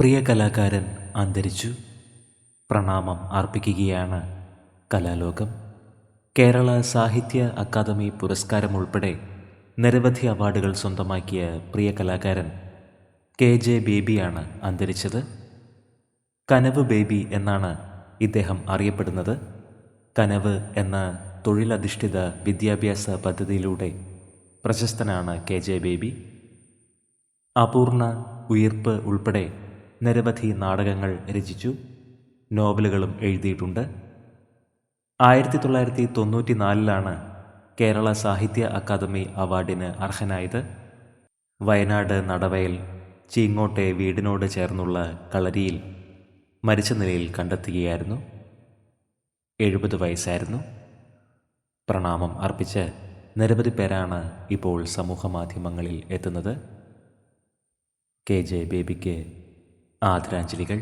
പ്രിയ കലാകാരൻ അന്തരിച്ചു. പ്രണാമം അർപ്പിക്കുകയാണ് കലാലോകം. കേരള സാഹിത്യ അക്കാദമി പുരസ്കാരം ഉൾപ്പെടെ നിരവധി അവാർഡുകൾ സ്വന്തമാക്കിയ പ്രിയ കലാകാരൻ കെ ജെ ബേബിയാണ് അന്തരിച്ചത്. കനവ് ബേബി എന്നാണ് ഇദ്ദേഹം അറിയപ്പെടുന്നത്. കനവ് എന്ന തൊഴിലധിഷ്ഠിത വിദ്യാഭ്യാസ പദ്ധതിയിലൂടെ പ്രശസ്തനാണ് കെ ജെ ബേബി. അപൂർണ ഉയർപ്പ് ഉൾപ്പെടെ നിരവധി നാടകങ്ങൾ രചിച്ചു നോവലുകളും എഴുതിയിട്ടുണ്ട്. ആയിരത്തി തൊള്ളായിരത്തി തൊണ്ണൂറ്റി നാലിലാണ് കേരള സാഹിത്യ അക്കാദമി അവാർഡിന് അർഹനായത്. വയനാട് നടവയൽ ചീങ്ങോട്ടെ വീടിനോട് ചേർന്നുള്ള കളരിയിൽ മരിച്ച നിലയിൽ കണ്ടെത്തുകയായിരുന്നു. എഴുപത് വയസ്സായിരുന്നു. പ്രണാമം അർപ്പിച്ച് നിരവധി പേരാണ് ഇപ്പോൾ സമൂഹ മാധ്യമങ്ങളിൽ എത്തുന്നത്. കെ ജെ ബേബിക്ക് ആദരാഞ്ജലികൾ.